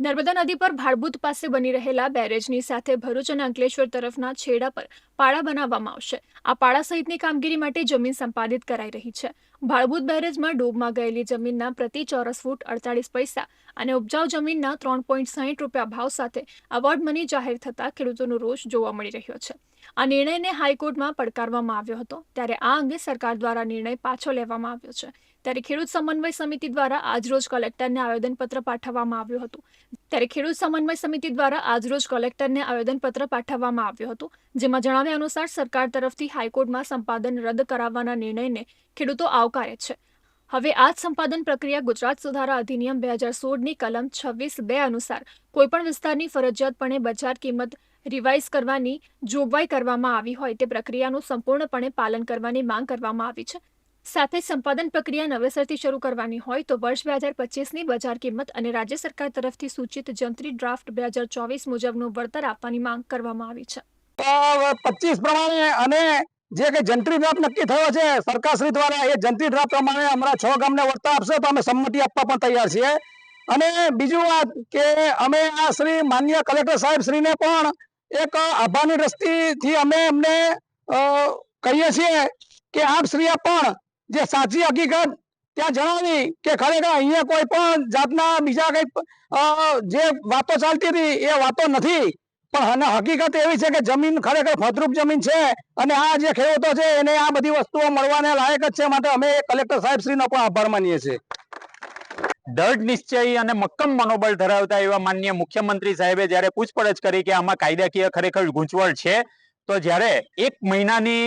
નર્મદા નદી પર ભાડભૂત પાસે બની રહેલા બેરેજની સાથે ભરૂચ અને અંકલેશ્વર તરફના છેડા પર પાળા બનાવવામાં આવશે. આ પાળા સહિતની કામગીરી માટે જમીન સંપાદિત કરાઈ રહી છે. ભાડભૂત બેરેજમાં ડૂબમાં ગયેલી જમીનના પ્રતિ ચોરસ ફૂટ અડતાલીસ પૈસા અને ઉપજાઉ જમીનના ત્રણ પોઈન્ટ સાહીઠ રૂપિયા ભાવ સાથે અવોર્ડ મની જાહેર થતાં ખેડૂતોનો રોષ જોવા મળી રહ્યો છે. આ નિર્ણયને હાઈકોર્ટમાં પડકારવામાં આવ્યો હતો, ત્યારે આ અંગે સરકાર દ્વારા નિર્ણય પાછો લેવામાં આવ્યો છે. ત્યારે ખેડૂત સમન્વય સમિતિ દ્વારા આજરોજ કલેક્ટરને આવેદનપત્ર પાઠવવામાં આવ્યું હતું. ત્યારે ખેડૂત સમન્વય સમિતિ દ્વારા આજરોજ કલેક્ટરને આવેદનપત્ર પાઠવવામાં આવ્યું હતું, જેમાં જણાવ્યા અનુસાર સરકાર તરફથી હાઈકોર્ટમાં સંપાદન રદ કરાવવાના નિર્ણયને ખેડૂતો આવકારે છે. હવે આ સંપાદન પ્રક્રિયા ગુજરાત સુધારા અધિનિયમ બે હજાર સોળની કલમ છવ્વીસ બે અનુસાર કોઈપણ વિસ્તારની ફરજિયાતપણે બજાર કિંમત રિવાઇઝ કરવાની જોગવાઈ કરવામાં આવી હોય તે પ્રક્રિયાનું સંપૂર્ણપણે પાલન કરવાની માંગ કરવામાં આવી છે. સાથે સંપાદન પ્રક્રિયા નવેસરથી શરૂ કરવાની હોય તો વર્ષ બે હજાર પચીસની બજાર કિંમત અને રાજ્ય સરકાર તરફથી સૂચિત જંત્રી ડ્રાફ્ટ બે હજાર ચોવીસ મુજબનું વળતર આપવાની માંગ કરવામાં આવી છે. પચીસ પ્રમાણે અને જે કે જંત્રી ડ્રાફ્ટ નક્કી થયો છે, સરકારશ્રી દ્વારા એ જંત્રી ડ્રાફ્ટ પ્રમાણે અમારા છ ગામને વળતર આપશે તો અમે સંમતિ આપવા પણ તૈયાર છીએ. અને બીજું વાત કે અમે આ શ્રી માન્ય કલેક્ટર સાહેબ શ્રીને પણ એક આભારની દ્રષ્ટિથી અમે એમને કહીએ છીએ કે આપ શ્રીએ પણ જે સાચી હકીકત, ત્યાં જણાવી કે ખરેખર અહીંયા કોઈ પણ જાતના બીજા કઈ જે વાતો ચાલતી હતી, એ વાતો નથી. પણ હકીકત એવી છે કે જમીન ખરેખર ફળદ્રુપ જમીન છે અને આ જે ખેડૂતો છે, એને આ બધી વસ્તુઓ મળવાને લાયક જ છે. માટે અમે કલેક્ટર સાહેબ શ્રીનો પણ આભાર માનીએ છીએ. દૃઢ નિશ્ચયી અને મક્કમ મનોબળ ધરાવતા એવા માનનીય મુખ્યમંત્રી સાહેબે જ્યારે પૂછપરછ કરી કે આમાં કાયદાકીય ખરેખર ગૂંચવણ છે, તો જ્યારે એક મહિનાની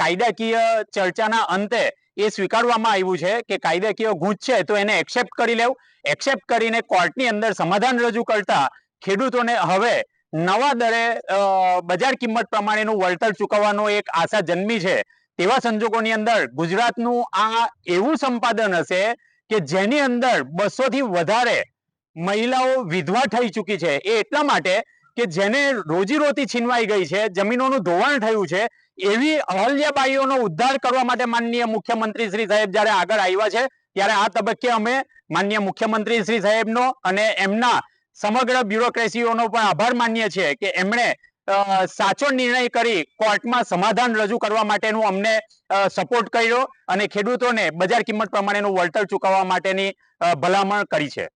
કાયદાકીય ચર્ચાના અંતે એ સ્વીકારવામાં આવ્યું છે કે કાયદાકીય ગૂંચ છે તો એને એક્સેપ્ટ કરી લેવું. એક્સેપ્ટ કરીને કોર્ટની અંદર સમાધાન રજૂ કરતા ખેડૂતોને હવે નવા દરે બજાર કિંમત પ્રમાણેનું વળતર ચૂકવવાનો એક આશા જન્મી છે. તેવા સંજોગોની અંદર ગુજરાતનું આ એવું સંપાદન હશે કે જેની અંદર બસો થી વધારે મહિલાઓ વિધવા થઈ ચૂકી છે. એ એટલા માટે કે જેને રોજીરોટી છીનવાઈ ગઈ છે, જમીનોનું ધોવાણ થયું છે એવી અહલ્યાબાઈઓનો ઉદ્ધાર કરવા માટે માનનીય મુખ્યમંત્રી શ્રી સાહેબ જ્યારે આગળ આવ્યા છે, ત્યારે આ તબક્કે અમે માનનીય મુખ્યમંત્રી શ્રી સાહેબનો અને એમના સમગ્ર બ્યુરોક્રેસીઓનો પણ આભાર માનીએ છીએ કે એમણે સાચો નિર્ણય કરી કોર્ટમાં સમાધાન રજૂ કરવા માટેનું અમને સપોર્ટ કર્યો અને ખેડૂતોને બજાર કિંમત પ્રમાણેનું વળતર ચૂકવવા માટેની ભલામણ કરી છે.